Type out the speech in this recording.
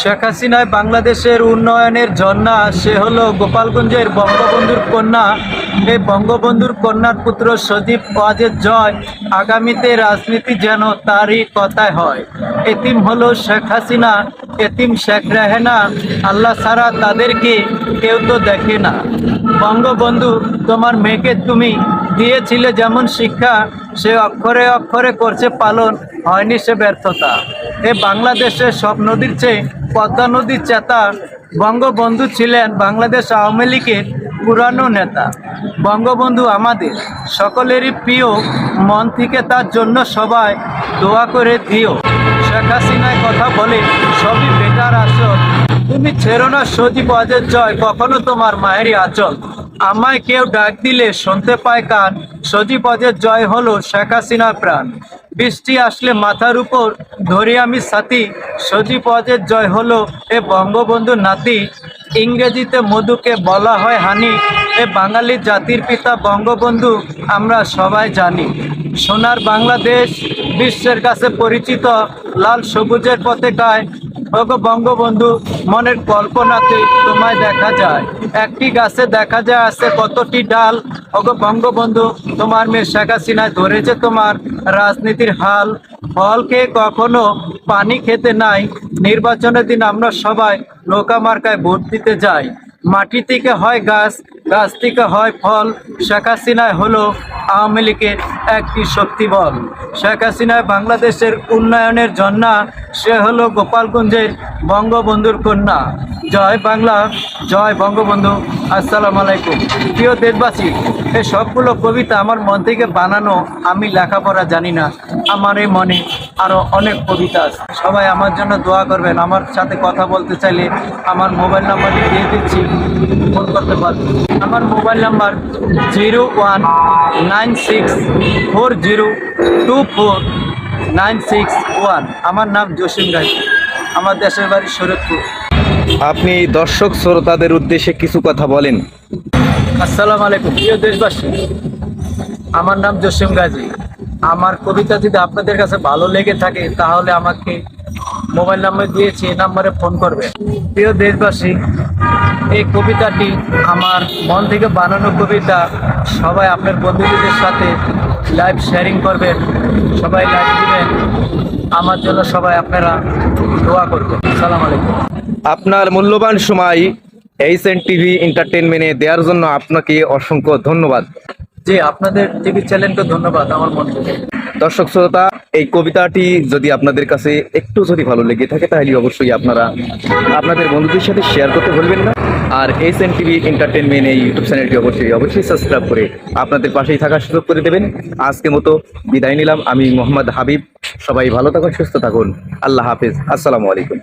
শেখ হাসিনায় বাংলাদেশের উন্নয়নের জন্যা সে হলো গোপালগঞ্জের বঙ্গবন্ধুর কন্যা। এই বঙ্গবন্ধুর কন্যার পুত্র সজীব ওয়াজেদ জয় আগামীতে রাজনীতি যেন তারই কথায় হয়। এতিম হলো শেখ হাসিনা, এতিম শেখ রেহেনা। আল্লাহ ছাড়া তাদেরকে কেউ তো দেখে না। বঙ্গবন্ধু, তোমার মেয়েকে তুমি দিয়েছিলে যেমন শিক্ষা, সে অক্ষরে অক্ষরে করছে পালন, হয়নি সে ব্যর্থতা। এ বাংলাদেশের সব নদীর চেয়ে পদ্মা নদীর চেতা বঙ্গবন্ধু ছিলেন বাংলাদেশ আওয়ামী লীগের পুরানো নেতা। বঙ্গবন্ধু আমাদের সকলেরই প্রিয়, মন থেকে তার জন্য সবাই দোয়া করে দিও। শেখ কথা বলে সবই বেকার আসল। তুমি ছেড়ো না সজীব অজের জয়, কখনো তোমার মায়েরই আচল। আমায় কেউ ডাক দিলে শুনতে পায় কান, সজীব অজের জয় হলো শেখ হাসিনার প্রাণ। বৃষ্টি আসলে মাথার উপর, ধরি আমি সাথী সজীব অজের জয় হলো এ বঙ্গবন্ধু নাতি। ইংরেজিতে মধুকে বলা হয় হানি, এ বাঙালি জাতির পিতা বঙ্গবন্ধু, আমরা সবাই জানি। সোনার বাংলাদেশ বিশ্বের কাছে পরিচিত লাল সবুজের পতাকায় ওগো বঙ্গবন্ধু মনের কল্পনাতে তোমায় দেখা যায়। একটি গাছে দেখা যায় আছে কতটি ডাল। ওগো বঙ্গবন্ধু তোমার মেয়ে শেখ হাসিনায় ধরেছে তোমার রাজনীতির হাল। ফলকে কখনো পানি খেতে নাই। নির্বাচনের দিন আমরা সবাই নৌকা মার্কায় ভোট দিতে যাই। মাটি থেকে হয় গাছ গাছ থেকে হয় ফল। শেখ হাসিনায় হলো আওয়ামী লীগের একটি শক্তি বল। শেখ হাসিনায় বাংলাদেশের উন্নয়নের জন্য সে হলো গোপালগঞ্জের বঙ্গবন্ধুর কন্যা। জয় বাংলা, জয় বঙ্গবন্ধু, আসসালামু আলাইকুম। প্রিয় দেশবাসী, এই সবগুলো কবিতা আমার মন থেকে বানানো, আমি লেখাপড়া জানি না। আমার এই মনে আরও অনেক কবিতা আছে। সবাই আমার জন্য দোয়া করবেন আমার সাথে কথা বলতে চাইলে আমার মোবাইল নাম্বারটি দিয়ে দিচ্ছি ফোন করতে পারবেন। আমার mobile number zero one nine six four zero two four nine six one. আমার নাম জসিম রায় আমার দেশের বাড়ি শরীরপুর আপনি দর্শক শ্রোতাদের উদ্দেশ্যে কিছু কথা বলেন। আসসালামু আলাইকুম। প্রিয় দেশবাসী আমার নাম জসিম গাজী। আমার কবিতা যদি আপনাদের কাছে ভালো লেগে থাকে, তাহলে আমাকে মোবাইল নাম্বার দিয়েছি এই নাম্বারে ফোন করবে প্রিয় দেশবাসী, এই কবিতাটি আমার মন থেকে বানানো কবিতা, সবাই আপনার বন্ধুদের সাথে লাইভ শেয়ারিং করবেন, সবাই লাইভ দিবেন, আমার জন্য সবাই আপনারা দোয়া করবেন। সালাম আলাইকুম। আপনার মূল্যবান সময় এইচ এন টিভি এন্টারটেনমেন্টে দেওয়ার জন্য আপনাকে অসংখ্য ধন্যবাদ। জি, আপনাদের টিভি চ্যানেলকে ধন্যবাদ, আমার মন থেকে। দর্শক শ্রোতা, এই কবিতাটি যদি আপনাদের কাছে একটু যদি ভালো লেগে থাকে, তাহলে অবশ্যই আপনারা আপনাদের বন্ধুদের সাথে শেয়ার করতে ভুলবেন না। আর এইচ এন টিভি এন্টারটেনমেন্ট এই ইউটিউব চ্যানেলটি অবশ্যই অবশ্যই সাবস্ক্রাইব করে আপনাদের পাশেই থাকার সুযোগ করে দেবেন। আজকে মতো বিদায় নিলাম। আমি মোহাম্মদ হাবিব। সবাই ভালো থাকুন, সুস্থ থাকুন। আল্লাহ হাফিজ। আসসালামু আলাইকুম।